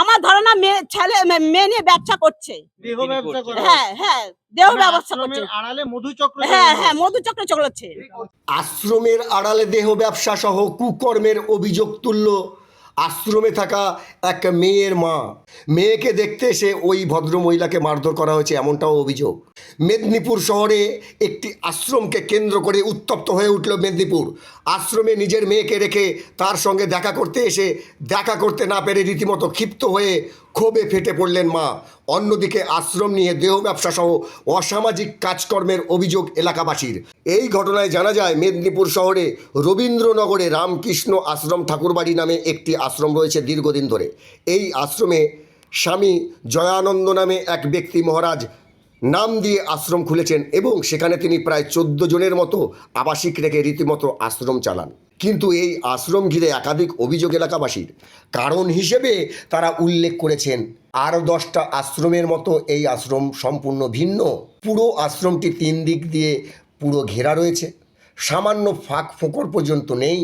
আমার ধারণা মেয়ে ছেলে মেয়ে নিয়ে ব্যবসা করছে। হ্যাঁ হ্যাঁ দেহ মানে ব্যবসা করছে। আড়ালে মধুচক্র হ্যাঁ হ্যাঁ মধুচক্র চলছে। আশ্রমের আড়ালে দেহ ব্যবসা সহ কুকর্মের অভিযোগ তুলল আশ্রমে থাকা এক মেয়ের মা। মেয়েকে দেখতে এসে ওই ভদ্র মহিলাকে মারধর করা হয়েছে এমনটাও অভিযোগ। মেদিনীপুর শহরে একটি আশ্রমকে কেন্দ্র করে উত্তপ্ত হয়ে উঠল মেদিনীপুর। আশ্রমে নিজের মেয়েকে রেখে তার সঙ্গে দেখা করতে এসে দেখা করতে না পেরে রীতিমতো ক্ষিপ্ত হয়ে ক্ষোভে ফেটে পড়লেন মা। অন্যদিকে আশ্রম নিয়ে দেহ ব্যবসা সহ অসামাজিক কাজকর্মের অভিযোগ এলাকাবাসীর। এই ঘটনায় জানা যায়, মেদিনীপুর শহরে রবীন্দ্রনগরে রামকৃষ্ণ আশ্রম ঠাকুরবাড়ি নামে একটি আশ্রম রয়েছে দীর্ঘদিন ধরে। এই আশ্রমে স্বামী জয়ানন্দ নামে এক ব্যক্তি মহারাজ নাম দিয়ে আশ্রম খুলেছেন এবং সেখানে তিনি প্রায় চোদ্দ জনের মতো আবাসিক রেখে রীতিমতো আশ্রম চালান। কিন্তু এই আশ্রম ঘিরে একাধিক অভিযোগ এলাকাবাসীর। কারণ হিসেবে তারা উল্লেখ করেছেন, আরও দশটা আশ্রমের মতো এই আশ্রম সম্পূর্ণ ভিন্ন। পুরো আশ্রমটি তিন দিক দিয়ে পুরো ঘেরা রয়েছে। সামান্য ফাঁক ফোকর পর্যন্ত নেই।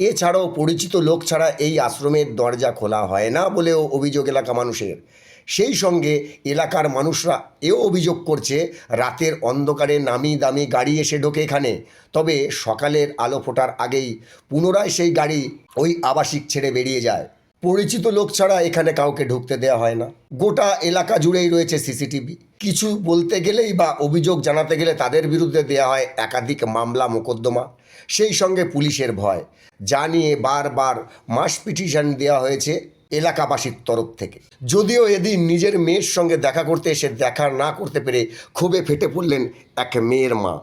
এছাড়াও পরিচিত লোক ছাড়া এই আশ্রমের দরজা খোলা হয় না বলেও অভিযোগ এলাকা মানুষের। সেই সঙ্গে এলাকার মানুষরা এও অভিযোগ করছে, রাতের অন্ধকারে নামি দামি গাড়ি এসে ঢোকে এখানে। তবে সকালের আলো ফোটার আগেই পুনরায় সেই গাড়ি ওই আবাসিক ছেড়ে বেরিয়ে যায়। পরিচিত লোক ছাড়া এখানে কাউকে ঢুকতে দেওয়া হয় না। গোটা এলাকা জুড়েই রয়েছে সিসিটিভি। কিছু বলতে গেলেই বা অভিযোগ জানাতে গেলে তাদের বিরুদ্ধে দেওয়া হয় একাধিক মামলা, মোকদ্দমা। সেই সঙ্গে পুলিশের ভয়। যা নিয়ে বারবার মাস পিটিশন দেওয়া হয়েছে। এলাকাবাসীর তরফ থেকে। যদিও এদিন নিজের মেয়ের সঙ্গে দেখা করতে এসে দেখা না করতে পেরে ক্ষোভে ফেটে পড়লেন এক মেয়ের মা।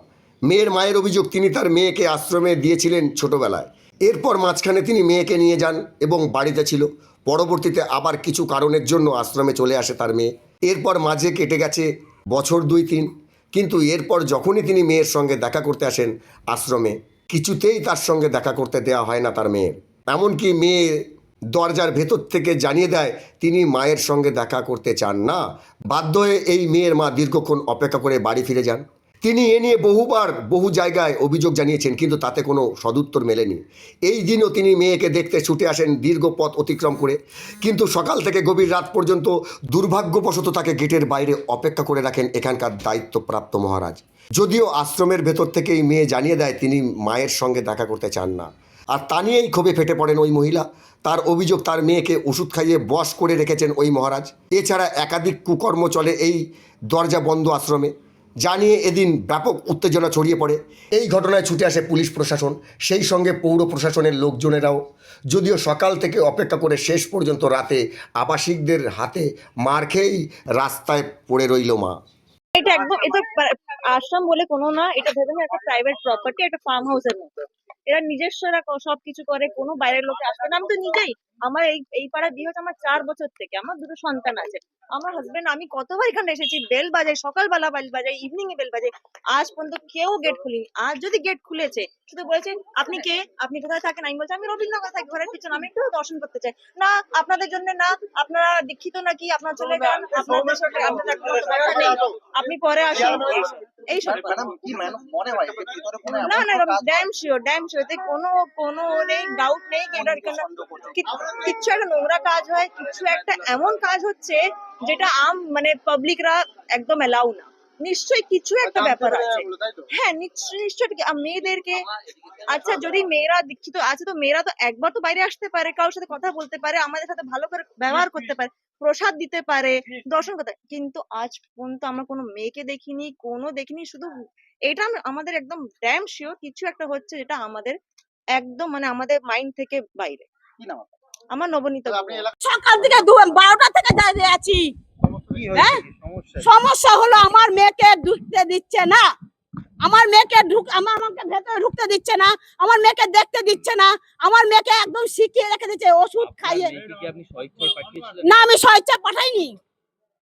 মেয়ের মায়ের অভিযোগ, তিনি তার মেয়েকে আশ্রমে দিয়েছিলেন ছোটবেলায়। এরপর মাঝখানে তিনি মেয়েকে নিয়ে যান এবং বাড়িতে ছিল। পরবর্তীতে আবার কিছু কারণের জন্য আশ্রমে চলে আসে তার মেয়ে। এরপর মাঝে কেটে গেছে বছর দুই তিন। কিন্তু এরপর যখনই তিনি মেয়ের সঙ্গে দেখা করতে আসেন আশ্রমে, কিছুতেই তার সঙ্গে দেখা করতে দেওয়া হয় না তার মেয়ের। এমনকি মেয়ে দরজার ভেতর থেকে জানিয়ে দেয়, তিনি মায়ের সঙ্গে দেখা করতে চান না। বাধ্য হয়ে এই মেয়ের মা দীর্ঘক্ষণ অপেক্ষা করে বাড়ি ফিরে যান। তিনি এ নিয়ে বহুবার বহু জায়গায় অভিযোগ জানিয়েছেন, কিন্তু তাতে কোনো সদুত্তর মেলেনি। এই দিনও তিনি মেয়েকে দেখতে ছুটে আসেন দীর্ঘ পথ অতিক্রম করে। কিন্তু সকাল থেকে গভীর রাত পর্যন্ত দুর্ভাগ্যবশত তাকে গেটের বাইরে অপেক্ষা করে রাখেন এখানকার দায়িত্বপ্রাপ্ত মহারাজ। যদিও আশ্রমের ভেতর থেকেই মেয়ে জানিয়ে দেয়, তিনি মায়ের সঙ্গে দেখা করতে চান না। আর তা নিয়েই ক্ষোভে ফেটে পড়েন ওই মহিলা। তার অভিযোগ তার মেয়েকে ওষুধ খাইয়ে বশ করে রেখেছেন ওই মহারাজ। এছাড়া একাধিক কুকর্ম চলে এই দরজা বন্ধ আশ্রমে। জানিয়ে এদিন ব্যাপক উত্তেজনা ছড়িয়ে পড়ে। এই ঘটনায় ছুটে আসে পুলিশ প্রশাসন, সেই সঙ্গে পৌর প্রশাসনের লোকজনেরাও। যদিও সকাল থেকে অপেক্ষা করে শেষ পর্যন্ত রাতে আবাসিকদের হাতে মার খেয়েই রাস্তায় পড়ে রইল মা। এটা একদম, এটা আশ্রম বলে কোনো না, এটা ভেবে একটা প্রাইভেট প্রপার্টি একটা ফার্ম হাউসের মতো। এরা নিজস্ব এরা সবকিছু করে কোনো বাইরের লোকে আসবে না। আমি তো নিজেই আমার এই এই পাড়ায় বিয়ে হচ্ছে আমার চার বছর থেকে আমার দুটো সন্তান আছে। আমার হাজবেন্ড আমি কতবার এখানে এসেছি বেল বাজাই সকালবেলা বেল বাজাই ইভিনিং এ বেল বাজাই আজ পর্যন্ত কেউ গেট খুলিনি। আজ যদি গেট খুলেছে শুধু বলেছে আপনি কে? আপনি কোথায় থাকেন? আমি বলছি আমি রবীন্দ্রনগর থাকি ঘরের পিছনে। আমি একটু দর্শন করতে চাই। না আপনাদের জন্য না আপনারা দীক্ষিত নাকি? আপনারা চলে যান আপনি পরে আসুন ভিতরে কোনো না না ড্যাম শিওর ড্যাম শিওর কোনো কোনো নেই ডাউট নেই কেনার কেন। কিচ্ছু একটা নোংরা কাজ হয় কিছু একটা এমন কাজ হচ্ছে যেটা আম মানে পাবলিকরা একদম এলাউ না। নিশ্চয়ই কিছু একটা ব্যাপার আছে। হ্যাঁ নিশ্চয়ই নিশ্চয়ই মেয়েদেরকে আচ্ছা যদি মেয়েরা দীক্ষিত আছে তো মেয়েরা তো একবার তো বাইরে আসতে পারে কারোর সাথে কথা বলতে পারে আমাদের সাথে ভালো করে ব্যবহার করতে পারে প্রসাদ দিতে পারে দর্শন করতে কিন্তু আজ পর্যন্ত আমরা কোনো মেয়েকে দেখিনি কোনো দেখিনি শুধু এটা আমাদের একদম ড্যাম শিওর কিছু একটা হচ্ছে যেটা আমাদের একদম মানে আমাদের মাইন্ড থেকে বাইরে। কি নাম আপনার? আমার নবনীত আপনি সকাল থেকে দু বারোটা থেকে দাঁড়িয়ে আছি। সমস্যা সমস্যা হলো আমার মেয়েকে ঢুকতে দিচ্ছে না। আমার মেয়েকে ঢুক আমার আমাকে ভেতরে ঢুকতে দিচ্ছে না। আমার মেয়েকে দেখতে দিচ্ছে না। আমার মেয়েকে একদম শিখিয়ে রেখে দিচ্ছে ওষুধ খাইয়ে। না আমি স্বেচ্ছা পাঠাইনি।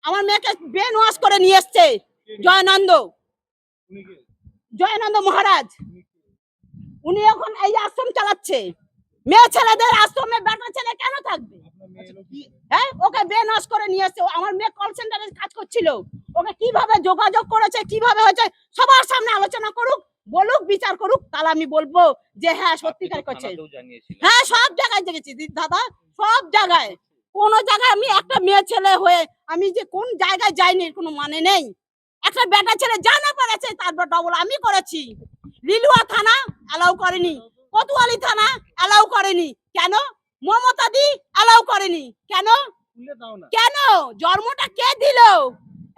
আমার মেয়েকে ব্রেন ওয়াশ করে নিয়ে এসছে জয়ানন্দ। জয়ানন্দ মহারাজ। উনি এখন এই আশ্রম চালাচ্ছে। মেয়ে ছেলেদের আশ্রমে বেটা ছেলে কেন থাকবে? হ্যাঁ ওকে করে নিয়ে এসছে। আমার মেয়ে কল সেন্টারে কাজ করছিল। ওকে কীভাবে যোগাযোগ করেছে কীভাবে হয়েছে সবার সামনে আলোচনা করুক বলুক বিচার করুক তাহলে আমি বলব যে হ্যাঁ সত্যিকার করছে। হ্যাঁ সব জায়গায় দেখেছি। দাদা সব জায়গায়। কোন জায়গায় আমি একটা মেয়ে ছেলে হয়ে আমি যে কোন জায়গায় যাইনি কোনো মানে নেই। একটা বেটা ছেলে জানা পেরেছে তারপর ডবল আমি করেছি। লিলুয়া থানা অ্যালাউ করেনি। কোতোয়ালি থানা অ্যালাউ করেনি। কেন? মমতা দি অ্যালাউ করেনি। কেন? কেন? জন্মটা কে দিল?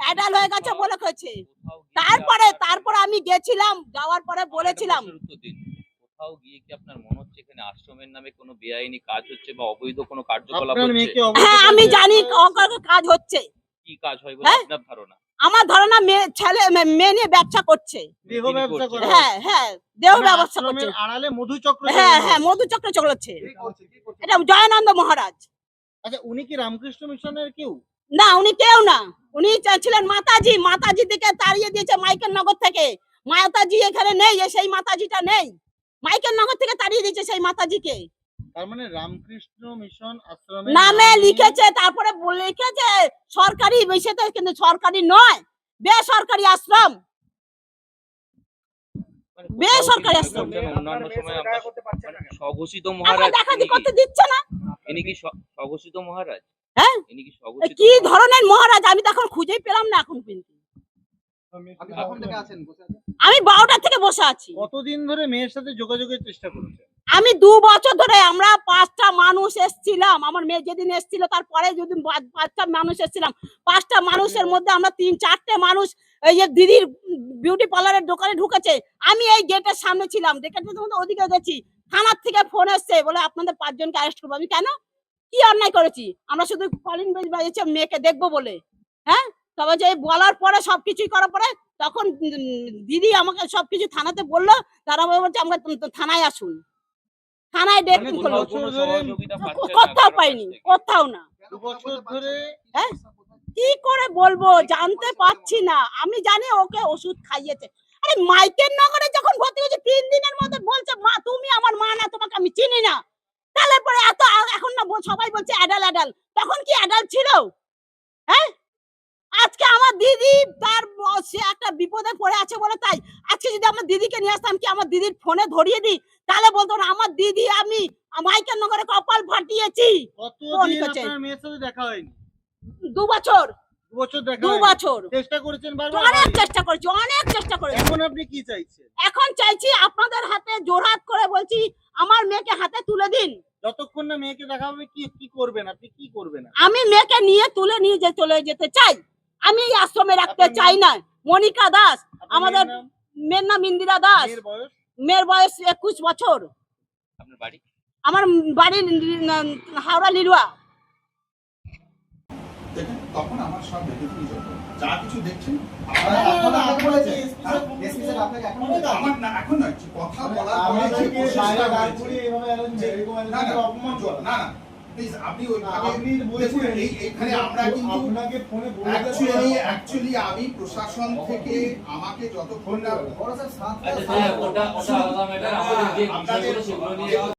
অ্যাডাল হয়ে গেছে বলে কয়েছে কোথাও গিয়ে কি তারপরে তারপরে আমি গেছিলাম যাওয়ার পরে বলেছিলাম। কোথাও গিয়ে কি আপনার মনে হচ্ছে এখানে আশ্রমের নামে কোনো বেআইনি কাজ হচ্ছে বা অবৈধ কোনো কার্যকলাপ হচ্ছে? হ্যাঁ আমি জানি কাজ হচ্ছে। কি কাজ হয় বলে হ্যাঁ? আপনার ধারণা? আমার ধারণা মেয়ে ছেলে মেয়ে নিয়ে ব্যবসা করছে। দেহ ব্যবসা হ্যাঁ হ্যাঁ দেহ মানে ব্যবসা করছে। হ্যাঁ হ্যাঁ হচ্ছে। মধুচক্র চলেছে। কি করছে কি করছে? এটা জয়ানন্দ মহারাজ। আচ্ছা উনি কি রামকৃষ্ণ মিশনের কেউ? না উনি কেউ না। উনি ছিলেন মাতাজি। মাতাজি থেকে তাড়িয়ে দিয়েছে মাইকেল নগর থেকে। মাতাজি এখানে নেই সেই মাতাজিটা নেই। মাইকেল নগর থেকে তাড়িয়ে দিয়েছে সেই মাতাজিকে। তার মানে রামকৃষ্ণ মিশন আশ্রমে নামে লিখেছে তারপরে লিখেছে সরকারি বিষয়তে কিন্তু সরকারি নয় বেসরকারি আশ্রম। মানে বেসরকারি কি আশ্রম। অন্যান্য সময় আমরা স্বঘোষিত মহারাজ দেখা করতে দিচ্ছে না? ইনি কি স্বঘোষিত মহারাজ? হ্যাঁ? ইনি কি স্বঘোষিত কি ধরনের মহারাজ? আমি তো এখন খুঁজেই পেলাম না এখন কিন্তু। আপনি থেকে বসে আমি বারোটা থেকে বসে আছি। কতদিন ধরে মেয়ের সাথে যোগাযোগের চেষ্টা করছে আমি দু বছর ধরে আমরা পাঁচটা মানুষ এসছিলাম। আমার মেয়ে যেদিন এসছিল তারপরে যদি পাঁচটা মানুষ এসছিলাম। পাঁচটা মানুষের মধ্যে আমরা তিন চারটে মানুষ এই যে দিদির বিউটি পার্লারের দোকানে ঢুকেছে। আমি এই গেটের সামনে ছিলাম। গেটের মধ্যে ওদিকে গেছি থানার থেকে ফোন এসছে বলে আপনাদের পাঁচজনকে অ্যারেস্ট করব। আমি কেন? কি অন্যায় করেছি? আমরা শুধু কলিং বেল বাজিয়েছি মেয়েকে দেখব বলে। হ্যাঁ? তবে যে বলার পরে সবকিছুই করার পরে তখন দিদি আমাকে সবকিছু থানাতে বলল। তারা বলছে আমরা থানায় আসুন। থানায় ডেট মানে করল কোথাও পাইনি কোথাও না। দু বছর ধরে হ্যাঁ? কি করে বলব জানতে পারছি না। আমি জানি ওকে ওষুধ খাইয়েছে। আরে মাইকেল নগরে যখন ভর্তি হয়েছে তিন দিনের মধ্যে বলছে মা তুমি আমার মা না তোমাকে আমি চিনি না। তাহলে পরে এত এখন না সবাই বলছে অ্যাডাল অ্যাডাল। তখন কি অ্যাডাল ছিল? হ্যাঁ? আজকে আমার দিদি তার সে একটা বিপদে পড়ে আছে বলে তাই আজকে যদি আমার দিদিকে নিয়ে আসতাম কি আমার দিদির ফোনে ধরিয়ে দিই? তাহলে বলতো না আমার দিদি আমি মাইকেল নগরে কপাল ফাটিয়েছি। দেখা হয়নি? দু বছর। দু বছর দেখা দু হয়নি? বছর। চেষ্টা করেছেন অনেক চেষ্টা করেছি অনেক চেষ্টা করেছি। এখন আপনি কি চাইছেন? এখন চাইছি আপনাদের হাতে জোরহাত করে বলছি আমার মেয়েকে হাতে তুলে দিন। যতক্ষণ না মেয়েকে দেখা হবে কি কি করবেন? আপনি কি করবেন আমি মেয়েকে নিয়ে তুলে নিয়ে চলে যেতে চাই আমি এই আশ্রমে রাখতে চাই না। মনিকা দাস আমাদের মেয়ের নাম? ইন্দিরা দাস মেয়ের বয়স একুশ বছর আমার বাড়ি হাওড়া লিলুয়া। দেখেন তখন আমার সব দেখেছি যা কিছু দেখছেন এখন নয় কথা বলার পরে যে প্রসেসটা হয়েছে। না না না না প্লিজ আপনি এই এইখানে আমরা কিন্তু অ্যাকচুয়ালি অ্যাকচুয়ালি আমি প্রশাসন থেকে আমাকে যতক্ষণ না আচ্ছা, ওটা ওটা আলাদা ম্যাটার আমাদের যে বিষয়গুলো সেগুলো নিয়ে